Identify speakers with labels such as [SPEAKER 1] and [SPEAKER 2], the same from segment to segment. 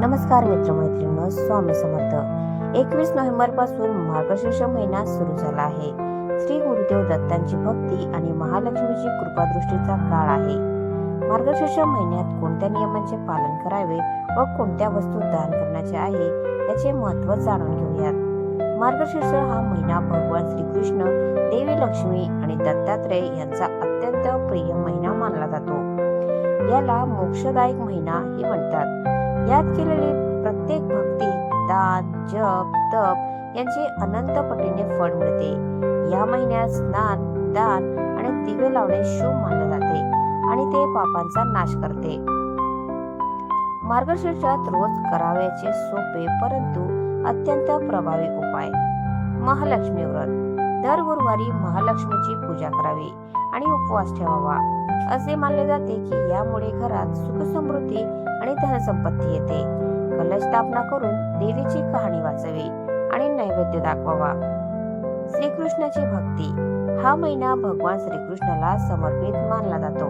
[SPEAKER 1] नमस्कार मित्रमैत्रिणींनो स्वामी समर्थ. एकवीस नोव्हेंबरपासून मार्गशीर्ष महिना सुरू झाला आहे. श्री गुरुदेव दत्तांची भक्ती आणि महालक्ष्मीची कृपादृष्टीचा काळ आहे. मार्गशीर्ष महिन्यात कोणत्या नियमांचे पालन करावे व कोणत्या वस्तू दान करण्याचे आहे याचे महत्त्व जाणून घेऊयात. मार्गशीर्ष हा महिना भगवान श्रीकृष्ण देवी लक्ष्मी आणि दत्तात्रय यांचा अत्यंत प्रिय महिना मानला जातो. याला मोक्षदायक महिना हे म्हणतात. यात केलेली प्रत्येक भक्ती दान जप तप यांचे अनंत पटीने फळ मिळते. या महिन्यात स्नान दान आणि दिवे लावणे शुभ मानले जाते आणि ते पापांचा नाश करते. मार्गशीर्षात रोज करावयाचे सोपे परंतु अत्यंत प्रभावी उपाय. महालक्ष्मी व्रत. दर गुरुवारी महालक्ष्मीची पूजा करावी. आणि उपवास ठेवावा. असे मानले जाते की यामुळे घरात सुख समृद्धी आणि धनसंपत्ती येते. कलश स्थापना करून देवीची कहाणी वाचावी आणि नैवेद्य दाखवावा. श्रीकृष्णाची भक्ती. हा महिना भगवान श्रीकृष्णाला समर्पित मानला जातो.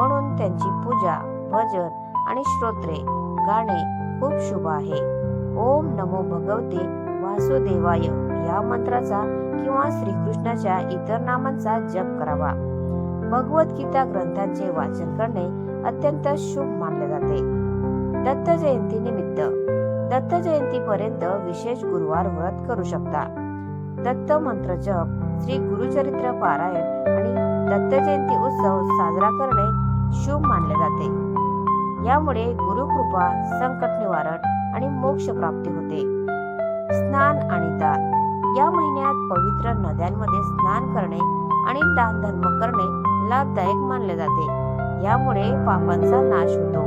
[SPEAKER 1] म्हणून त्यांची पूजा भजन आणि श्रोत्रे गाणे खूप शुभ आहे. ओम नमो भगवते वासुदेवाय. या मंत्राचा किंवा श्रीकृष्णाच्या इतर नामांचा जप करावा. भगवद्गीता ग्रंथांचे वाचन करणे अत्यंत शुभ मानले जाते. दत्त जयंती निमित्त दत्त जयंती पर्यंत विशेष गुरुवार व्रत करू शकता. दत्त मंत्र जप श्री गुरुचरित्र पारायण आणि दत्त जयंती उत्सव साजरा करणे शुभ मानले जाते. यामुळे गुरुकृपा संकट निवारण आणि मोक्ष प्राप्ती होते. स्नान आणि दान. या महिन्यात पवित्र नद्यांमध्ये स्नान करणे आणि दान धर्म करणे लाभदायक मानले जाते. यामुळे पापांचा नाश होतो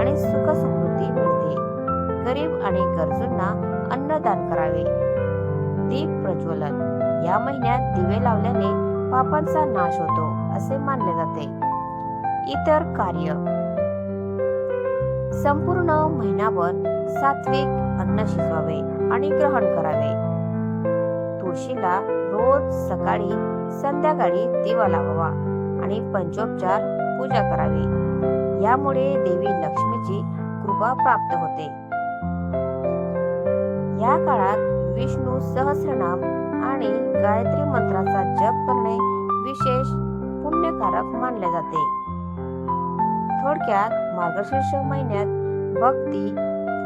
[SPEAKER 1] आणि सुख समृद्धी मिळते. गरीब आणि गरजूंना अन्नदान करावे. दीप प्रज्वलन. या महिन्यात दिवे लावल्याने पापांचा नाश होतो असे मानले जाते. इतर कार्य. संपूर्ण महिनाभर सात्विक अन्न शिजवावे आणि ग्रहण करावे. तुळशीला रोज सकाळी संध्याकाळी दिवा लावावा आणि पंचोपचार पूजा करावी. यामुळे देवी लक्ष्मीची कृपा प्राप्त होते. या काळात विष्णू सहस्रनाम आणि गायत्री मंत्राचा जप करणे विशेष पुण्यकारक मानले जाते. थोडक्यात मार्गशीर्ष महिन्यात भक्ती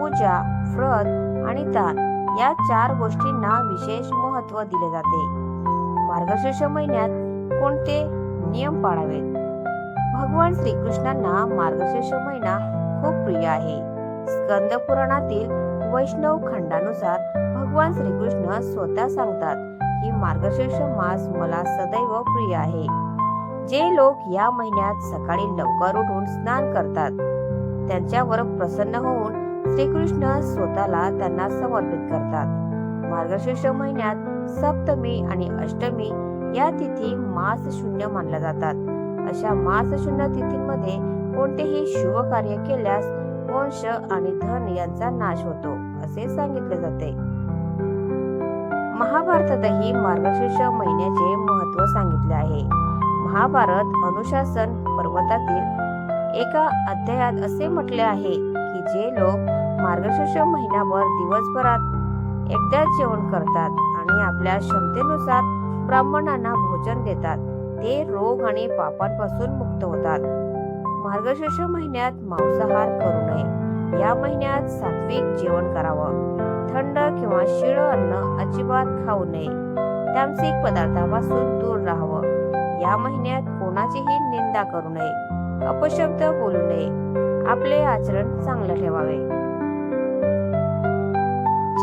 [SPEAKER 1] पूजा व्रत आणि दान या चार गोष्टींना विशेष महत्त्व दिले जाते. मार्गशीर्ष महिन्यात कोणते नियम पाळावेत? भगवान श्रीकृष्णांना मार्गशीर्ष महिना खूप प्रिय आहे. स्कंद पुराणातील वैष्णव खंडानुसार भगवान श्रीकृष्ण स्वतः सांगतात की मार्गशीर्ष मास मला सदैव प्रिय आहे. जे लोक या महिन्यात सकाळी लवकर उठून स्नान करतात त्यांच्यावर प्रसन्न होऊन श्रीकृष्ण स्वतःला त्यांना समर्पित करतात. मार्गशीर्ष महिन्यात सप्तमी आणि अष्टमी या तिथी मास शून्य मानल्या जातात. अशा मास शून्य तिथींमध्ये कोणतेही शुभ कार्य केल्यास वंश आणि धन यांचा नाश होतो असे सांगितले जाते. महाभारतातही मार्गशीर्ष महिन्याचे महत्त्व सांगितले आहे. महाभारत अनुशासन पर्वतातील एका अध्यायात असे म्हटले आहे की जे लोक मार्गशीर्ष महिनाभर दिवसभरात एकदा जेवण करतात आणि आपल्या क्षमतेनुसार ब्राह्मणांना भोजन देतात. ते रोग आणि पापांपासून मुक्त होतात. मार्गशीर्ष महिन्यात मांसाहार करू नये. या महिन्यात सात्विक जेवण करावं. थंड किंवा शिळ अन्न अजिबात खाऊ नये. तामसिक पदार्थापासून दूर राहावं. या महिन्यात कोणाचीही निंदा करू नये. अपशब्द बोलू नये. आपले आचरण चांगले ठेवावे.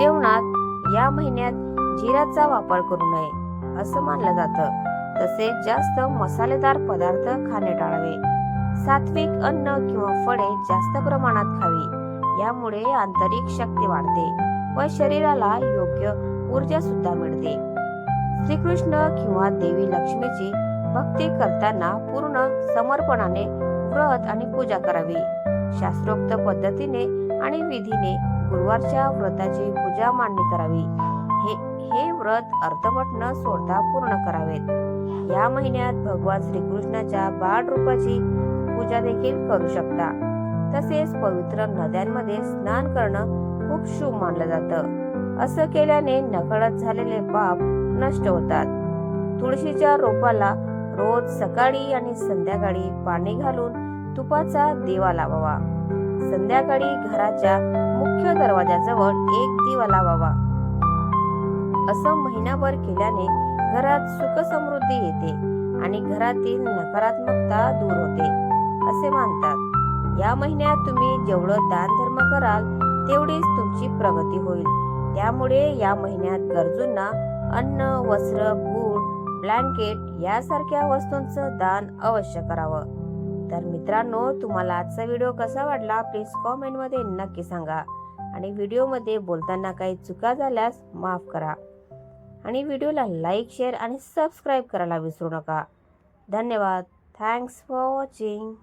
[SPEAKER 1] जेवणात या महिन्यात जिराचा वापर करू नये असं मानलं जातं. तसेच जास्त मसालेदार पदार्थ खाणे टाळावे. सात्विक अन्न किंवा फळे जास्त प्रमाणात खावी. यामुळे आंतरिक शक्ती वाढते व शरीराला योग्य ऊर्जा सुद्धा मिळते. श्रीकृष्ण किंवा देवी लक्ष्मीची भक्ती करताना पूर्ण समर्पणाने व्रत आणि पूजा करावी. शास्त्रोक्त पद्धतीने आणि विधीने गुरुवारच्या व्रताची पूजा मांडणी करावी. हे हे व्रत अर्धवट न सोडता पूर्ण करावेत. या महिन्यात भगवान श्रीकृष्णाच्या बाळ रूपाची पूजा देखील करू शकता. तसेच पवित्र नद्यांमध्ये स्नान करणं खूप शुभ मानलं जातं. असं केल्याने नकळत झालेले पाप नष्ट होतात. तुळशीच्या रोपाला रोज सकाळी आणि संध्याकाळी पाणी घालून तुपाचा दिवा लावावा. संध्याकाळी घराच्या मुख्य दरवाजाजवळ एक दिवा लावावा. असं महिनाभर केल्याने घरात सुख समृद्धी येते आणि घरातील नकारात्मकता दूर होते असे मानतात. या महिन्यात तुम्ही जेवढं दान धर्म कराल तेवढीच तुमची प्रगती होईल. त्यामुळे या महिन्यात गरजूंना अन्न वस्त्र गुड ब्लँकेट यासारख्या वस्तूंचं दान अवश्य करावं. तर मित्रांनो तुम्हाला आजचा व्हिडिओ कसा वाटला प्लीज कॉमेंटमध्ये नक्की सांगा. आणि व्हिडिओमध्ये बोलताना काही चुका झाल्यास माफ करा. आणि व्हिडिओला लाईक शेअर आणि सबस्क्राईब करायला विसरू नका. धन्यवाद. Thanks for watching